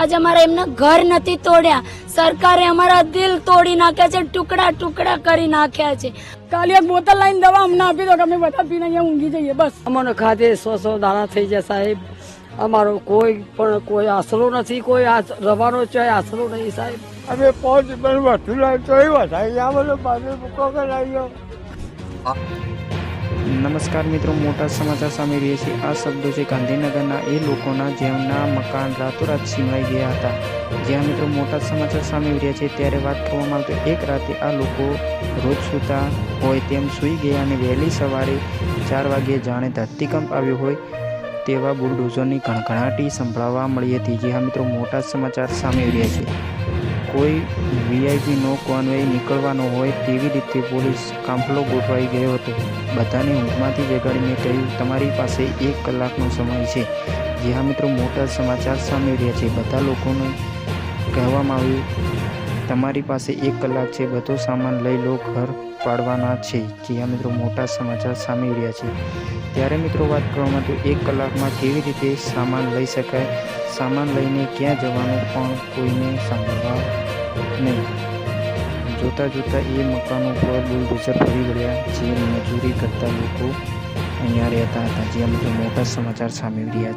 આજે અમારા એમના ઘર નથી તોડ્યા. સરકારે અમારા દિલ તોડી નાખ્યા છે ટુકડા ટુકડા કરી નાખ્યા છે. કાલે એક બોતલ લાઈન દવા અમને આપી દો કે અમે બધા પીને અહીંયા ઊંઘી જઈએ બસ. અમને ખાધે સો સો દાણા થઈ જાય સાહેબ. અમારો કોઈ પણ કોઈ આશરો નથી કોઈ આ રવાનો છે આશરો નહીં સાહેબ. અમે પાંચ રૂપિયાનું વસ્તુ લાવી તો એ વધારી આ બધું પાછળ મૂકો કે લાવ્યો નમસ્કાર મિત્રો, મોટા સમાચાર સામે રહ્યા છીએ. આ શબ્દો છે ગાંધીનગરના એ લોકોના જેમના મકાન રાતોરાત સીમાઈ ગયા હતા. જ્યાં મિત્રો મોટા સમાચાર સામે રહ્યા છે ત્યારે વાત કરવામાં આવે તો એક રાતે આ લોકો રોજ સૂતા હોય તેમ સૂઈ ગયા અને વહેલી સવારે ચાર વાગ્યે જાણે ધરતીકંપ આવ્યો હોય તેવા બુલડોઝરની ઘણઘણાટી સંભળાવવા મળી હતી. જે હા મિત્રો, મોટા સમાચાર સામે રહ્યા છે કોઈ વીઆઈપીનો કોન્વે નીકળવાનો હોય તેવી રીતે પોલીસ કાફલો ગોઠવાઈ ગયો હતો. બધાને ઊંઘમાંથી જગાડીને કહ્યું, તમારી પાસે એક કલાકનો સમય છે. જે હા મિત્રો, મોટા સમાચાર સામે રહ્યા છે. બધા લોકોને કહેવામાં આવ્યું તમારી પાસે એક કલાક છે. બધો સામાન લઈ લો. ઘર પાડવાના છે. જે હા મિત્રો, મોટા સમાચાર સામે રહ્યા છે. ત્યારે મિત્રો વાત કરવામાં તો એક કલાકમાં કેવી રીતે સામાન લઈ શકાય? સામાન લઈને ક્યાં જવાનું પણ કોઈને સાંભળવા નહીં. જોતાં જોતાં એ મકાનો પર બુલડોઝર ફરી વળ્યા. જે મજૂરી કરતા લોકો અહીંયા રહેતા હતા. જ્યાં મિત્રો, મોટા સમાચાર સામે રહ્યા છે.